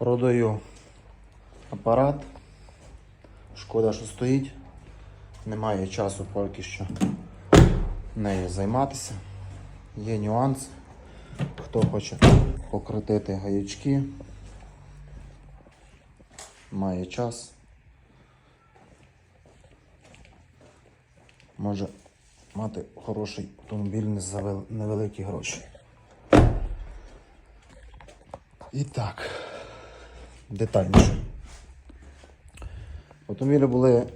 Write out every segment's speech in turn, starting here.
Продаю апарат. Шкода, що стоїть. Немає часу поки що нею займатися. Є нюанс. Хто хоче покрутити гаячки, має час. Може мати хороший автомобіль не за невеликі гроші. І так, детальніше. В автомобілі були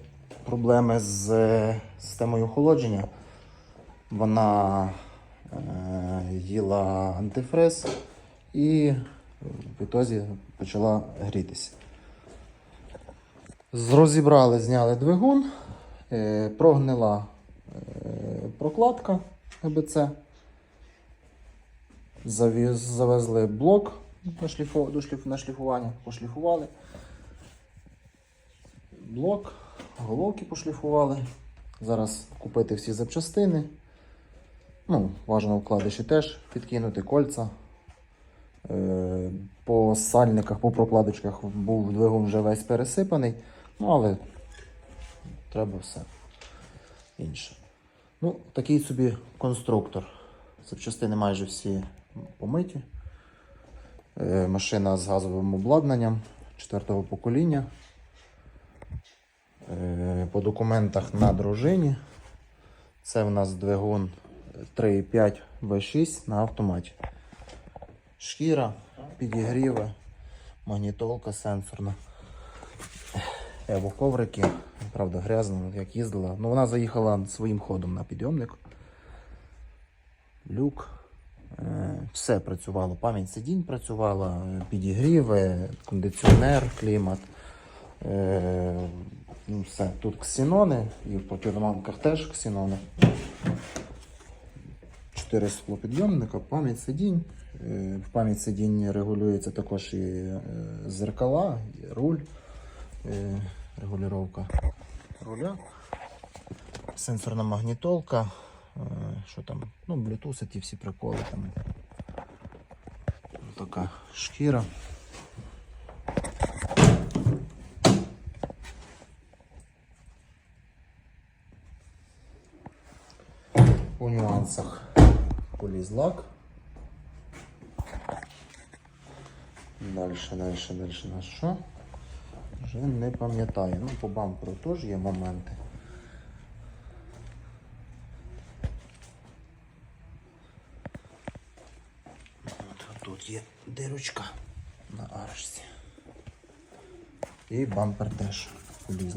проблеми з е, системою охолодження. Вона е, їла антифриз і в ітозі почала грітися. Розібрали, зняли двигун, е, прогнила прокладка ГБЦ. Завезли блок на, шліфу, до шліф, на шліфування, пошліфували. Блок, головки пошліфували. Зараз купити всі запчастини. Ну, бажано вкладиші теж підкинути кольця. Е, по сальниках, по прокладочках був двигун вже весь пересипаний. Ну, але треба все інше. Ну, такий собі конструктор. Запчастини майже всі помиті. Е, Машина з газовим обладнанням 4 покоління. Е, По документах на дружині. Це в нас двигун 3,5 V6 на автоматі. Шкіра, підігріви, магнітолка сенсорна. Ево коврики, правда, грязно, як їздила. Ну, вона заїхала своїм ходом на підйомник. Люк. Е, Все працювало. Пам'ять сидінь працювала, е, підігріви, кондиціонер, клімат. Е, ну, все. Тут ксенони, і в папірманках теж ксенони. Чотири склопідйомника, пам'ять сидінь. В пам'ять сидінь регулюється також і зеркала, і руль, регулювання руля, сенсорна магнітолка. Е, Що там? Ну, Bluetooth, ті всі приколи там. Така шкіра. По нюансах поліз лак. Дальше, дальше, дальше на що? Вже не пам'ятаю. Ну, по бамперу теж є моменти. От тут є дирочка на аршці. І бампер теж поліз.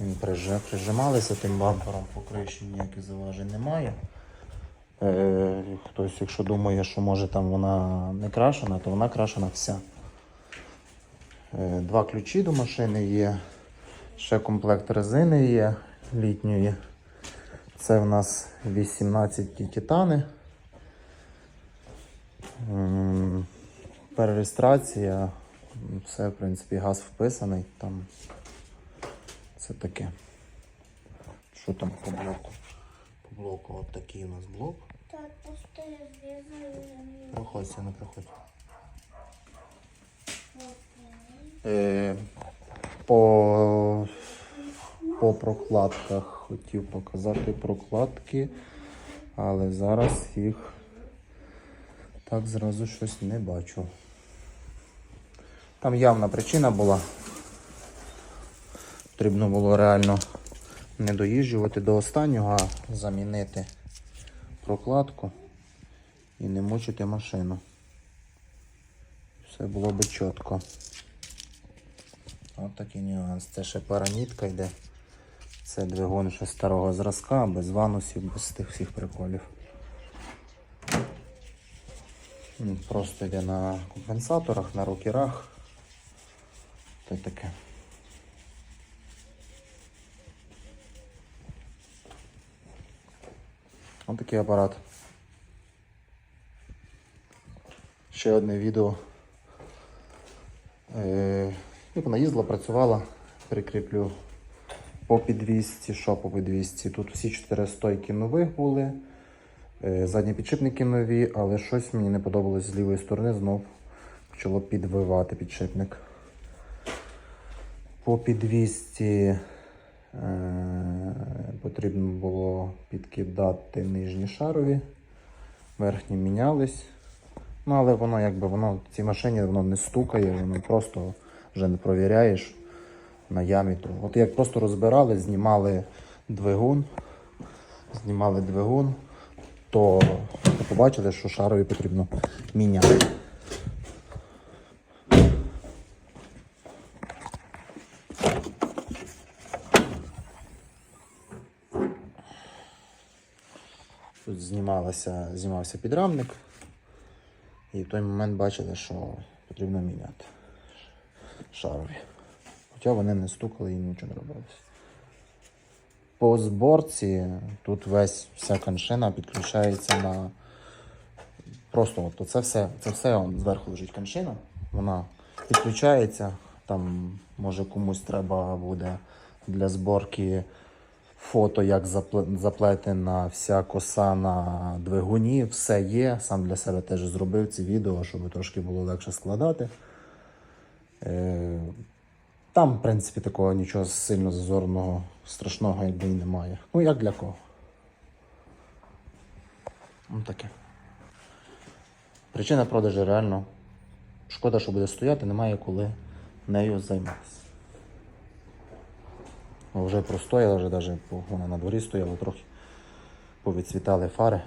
Він прижималися тим бампером, по криші ніяких заважень немає. Е, хтось, якщо думає, що може там вона не крашена, то вона крашена вся. Е, два ключі до машини є. Ще комплект резини є літньої. Це в нас 18 титани. Перереєстрація. Все, в принципі, газ вписаний. Там це таке. Що там по блоку? По блоку от такий у нас блок. Так, просто. Проходься, не проходь. Е, по, по прокладках хотів показати прокладки, але зараз їх так зразу щось не бачу. Там явна причина була. Потрібно було реально не доїжджувати до останнього, а замінити прокладку і не мучити машину. Все було би чітко. От такий нюанс. Це ще паранітка йде. Це двигун ще старого зразка, без ванусів, без тих всіх приколів. Просто йде на компенсаторах, на рокерах. Та таке. Ось такий апарат. Ще одне відео. Е, як вона їздила, працювала, прикріплю по підвісці, що по підвісці. Тут всі чотири стойки нових були. Е, задні підшипники нові, але щось мені не подобалось з лівої сторони знов почало підвивати підшипник. По підвісці е, потрібно було підкидати нижні шарові, верхні мінялись. Ну, але воно якби воно в цій машині воно не стукає, воно просто вже не провіряєш на ямі. От як просто розбирали, знімали двигун, знімали двигун, то побачили, що шарові потрібно міняти. Тут знімалося, знімався підрамник. І в той момент бачили, що потрібно міняти шарові. Хоча вони не стукали і нічого не робилось. По зборці тут весь вся коншина підключається на. Просто от це все, це все он, зверху лежить коншина. Вона підключається. Там може комусь треба буде для зборки фото, як заплетена вся коса на двигуні. Все є. Сам для себе теж зробив ці відео, щоб трошки було легше складати. Е, Там, в принципі, такого нічого сильно зазорного, страшного якби і немає. Ну, як для кого. Ну, таке. Причина продажу реально. Шкода, що буде стояти, немає коли нею займатися. Вже простояла, вже навіть вона на дворі стояла трохи. Повідцвітали фари.